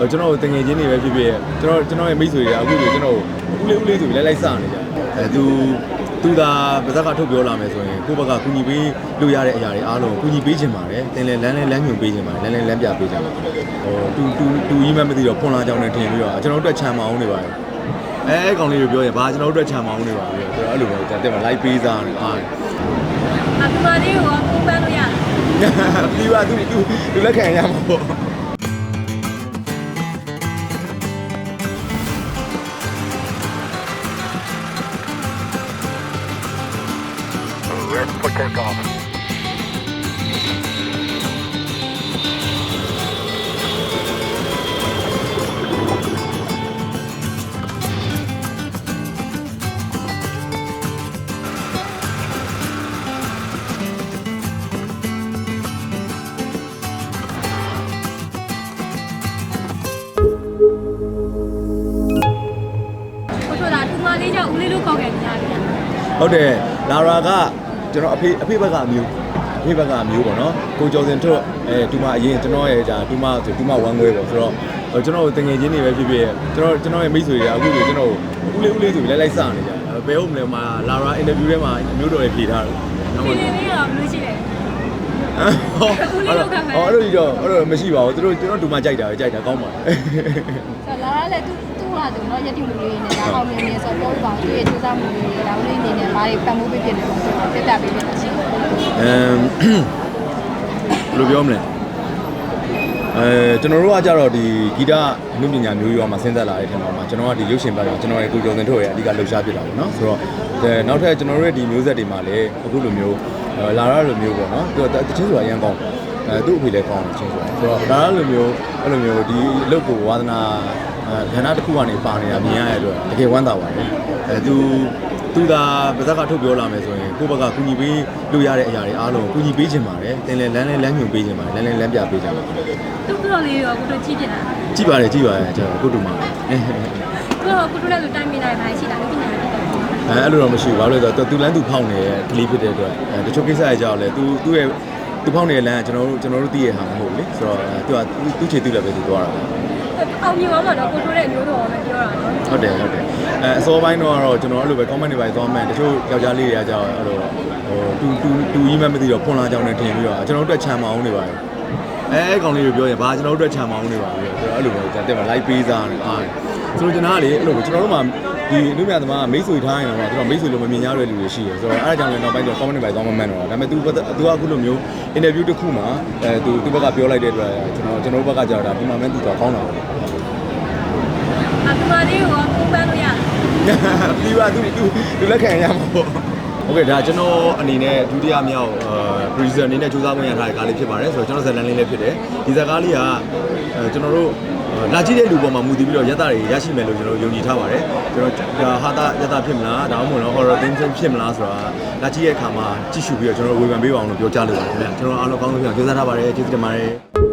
ကျွန်တော်တငယ်ချင်းတွေပဲဖြစ်ဖြစ်ကျွန်တော်ကျွန်တော်ရဲ့မိတ်ဆွေတွေကအခုဆိုကျွန်တော်ဦးလေးဦးလေးဆိုပြီးလိုက်လိုက်စနေကြတယ်အဲသူသူသာပါဇက်ကထုတ်ပြောလာမယ်ဆိုရင်ကိုယ့်ဘက်ကကူညီပေးလို့ရတဲ့အရာတွေအားလုံးကူညီပေးခြင်းပါတယ်တင်လဲလမ်းလဲလမ်းညွှန်ပေးခြင်းပါတယ်လမ်းလဲလမ်းပြပေးခြင်းပါတယ်ဟိုတူတူတူကြီးမှမသိတော့ဖွန်လာကြောင်းနဲ့ထင်ပြီးတော့ကျွန်တော်တို့အတွက်ခြံမအောင်နေပါတယ်အဲအဲကောင်လေးတွေပြောရင်ဘာကျွန်တော်တို့အတွက်ခြံမအောင်နေပါပြီဆိုတော့အဲ့လိုပဲတက်မှာလိုက်ပေးစားနေအားအကူမလေးကိုပုံပန်းလို့ရပြီးပါသူသူသူလက်ခံရမှာပေါ့ for takeoff. ကိုတို့ဒါအကူမလေးကြောင့်ဦးလေးတို့ခေါ်ခဲ့ကြတယ်ဟုတ်တယ်လာရာက ကျွန်တော်အဖေအဖေဘက်ကမျိုးအဖေဘက်ကမျိုးပေါ့နော်ကိုကျော်စင်တို့အဲတူမအရင်ကျွန်တော်ရဲ့ဒါတူမဆိုတူမဝမ်ခွဲပေါ့ဆိုတော့ဟိုကျွန်တော်တငယ်ချင်းတွေပဲဖြစ်ဖြစ်ကျွန်တော်ကျွန်တော်ရဲ့မိတ်ဆွေတွေကအခုဆိုကျွန်တော်ဦးလေးဦးလေးဆိုပြီးလိုက်လိုက်စနေကြတယ်ဘယ်ဟုတ်မလဲမှာလာရာအင်တာဗျူးထဲမှာမျိုးတော်တွေဖြေထားတယ်နော်ဒီနေ့လေးတော့ဘယ်လိုရှိလဲဟောအဲ့လိုကြီးတော့အဲ့လိုမရှိပါဘူးသူတို့ကျွန်တော်တူမကြိုက်တာပဲကြိုက်တာကောင်းပါတယ်ဆိုတော့လာရလဲသူသူ့ မှသူတော့ယက်တိမှုလေးနဲ့ဒါအောင်မြင်နေဆိုတော့ပြောပြပါဦးသူရဲ့စူးစမ်းမှုလေးဒါဝင်အနေနဲ့ဘာတွေပတ်မှုပြပြနေလို့ပြပြပေးလို့ရှိတယ်အမ်ဘယ်လိုပြောမလဲအဲကျွန်တော်တို့ကကြတော့ဒီဂီတအမှုပညာမျိုးရွာမှာဆင်းသက်လာတဲ့ထင်ပါမှာကျွန်တော်ကဒီရုပ်ရှင်ဘက်မှာကျွန်တော်ရဲ့ကိုကျော်စင်ထုတ်ရဲ့အဓိကလှုပ်ရှားဖြစ်တာပေါ့နော်ဆိုတော့နောက်ထပ်ကျွန်တော်တို့ရဲ့ဒီမျိုးဆက်တွေမှာလည်းအခုလိုမျိုးလာရလိုမျိုးပေါ့နော်သူတချင်းဆိုတာအရင်ကောင်းအဲသူ့အဖေလည်းကောင်းတယ်ချင်းဆိုတာဆိုတော့ဒါလိုမျိုးအဲ့လိုမျိုးဒီအလုပ်ကိုဝါသနာ အဲခန္ဓာတစ်ခုကနေပါနေတာမြင်ရတဲ့အတွက်တကယ်ဝမ်းသာပါတယ်အဲသူသူသာပါဇက်ကထုတ်ပြောလာမယ်ဆိုရင်ကိုယ့်ဘက်ကကူညီပေးလို့ရတဲ့အရာတွေအားလုံးကူညီပေးခြင်းပါတယ်တင်လဲလမ်းလဲလမ်းညွှန်ပေးခြင်းပါတယ်လမ်းလဲလမ်းပြပေးခြင်းပါတယ်သူ့တို့လေးရောကိုတို့ကြည့်ပြတာကြည့်ပါတယ်ကြည့်ပါတယ်ကျွန်တော်ကုတူမှာအဲသူကကိုတို့လည်းတိုင်မိနိုင်ပါရှိတာလူပညာရေးတော့အဲ့လိုတော့မရှိဘူးဘာလို့လဲဆိုတော့သူလမ်းသူဖောက်နေတဲ့ကလေးဖြစ်တဲ့အတွက်အဲတချို့ကိစ္စတွေကြောင့်လဲသူသူ့ရဲ့ သူဖောက်နေတဲ့လမ်းကကျွန်တော်တို့ကျွန်တော်တို့သိရဟာမဟုတ်ဘူးလေဆိုတော့သူကသူ့ခြေသူ့လည်းပဲသူသွားတာပဲအောင်မြင်သွားမှာတော့ကိုတို့ရဲ့မျိုးတော်ပဲပြောတာနော်ဟုတ်တယ်ဟုတ်တယ်အဲအစောပိုင်းတော့ကတော့ကျွန်တော်အဲ့လိုပဲ comment တွေပါသွားမှန်တချို့ယောက်ျားလေးတွေကကြောက်အဲ့လိုဟိုတူတူတူကြီးမှမသိတော့ဖွန်လာကြောင်းနဲ့ထင်ပြီးတော့ကျွန်တော်တို့အတွက်ခြံမအောင်နေပါတယ် အဲအဲကောင်လေးတွေပြောရင်ဘာကျွန်တော်တို့အတွက်ခြံမအောင်နေပါပြီဆိုတော့အဲ့လိုပဲတက်မှာ live ပေးစားနေအားဆိုတော့ကျွန်တော်ကလေအဲ့လိုပဲကျွန်တော်တို့မှဒီလူမြတ်သမားမိတ်ဆွေထားရင်တော့ကျွန်တော်မိတ်ဆွေလိုမမြင်ကြတဲ့လူတွေရှိတယ်ဆိုတော့အဲ့ဒါကြောင့်လည်းနောက်ပိုင်းကျတော့ comment တွေပါသွားမှမှန်တော့ဒါပေမဲ့ तू तू ကအခုလိုမျိုး interview တစ်ခုမှာအဲ तू သူ့ဘက်ကပြောလိုက်တဲ့အတွက်ကျွန်တော်ကျွန်တော်တို့ဘက်ကကြောက်တာဒီမှာမှန် तू တော့ကောင်းတာပါ အကူမလေးကိုပုံပန်းလို့ရ ပြီးပါသူသူသူလက်ခံရမှာပေါ့ โอเคဒါကျွန်တော်အနေနဲ့ဒုတိယမြောက်အာ producer အနေနဲ့စူးစမ်းဝင်ရထားတဲ့ကားလေးဖြစ်ပါတယ်ဆိုတော့ကျွန်တော်ဇာတ်လမ်းလေးလည်းဖြစ်တယ်ဒီဇာတ်ကားလေးကအဲကျွန်တော်တို့လာကြည့်တဲ့လူပေါ်မှာမူတည်ပြီးတော့ရက်သားတွေရရှိမယ်လို့ကျွန်တော်ယုံကြည်ထားပါတယ်ကျွန်တော်ဟာတာရက်သားဖြစ်မလားဒါမှမဟုတ်တော့ horror theme ဖြစ်မလားဆိုတာလာကြည့်ရဲ့အခါမှာကြည့်ရှုပြီးတော့ကျွန်တော်ဝေဖန်ပေးပါအောင်လို့ပြောကြားလိုပါတယ်ခင်ဗျာကျွန်တော်အားလုံးကောင်းဆုံးပြန်ကြိုးစားထားပါတယ်ကျေးဇူးတင်ပါတယ်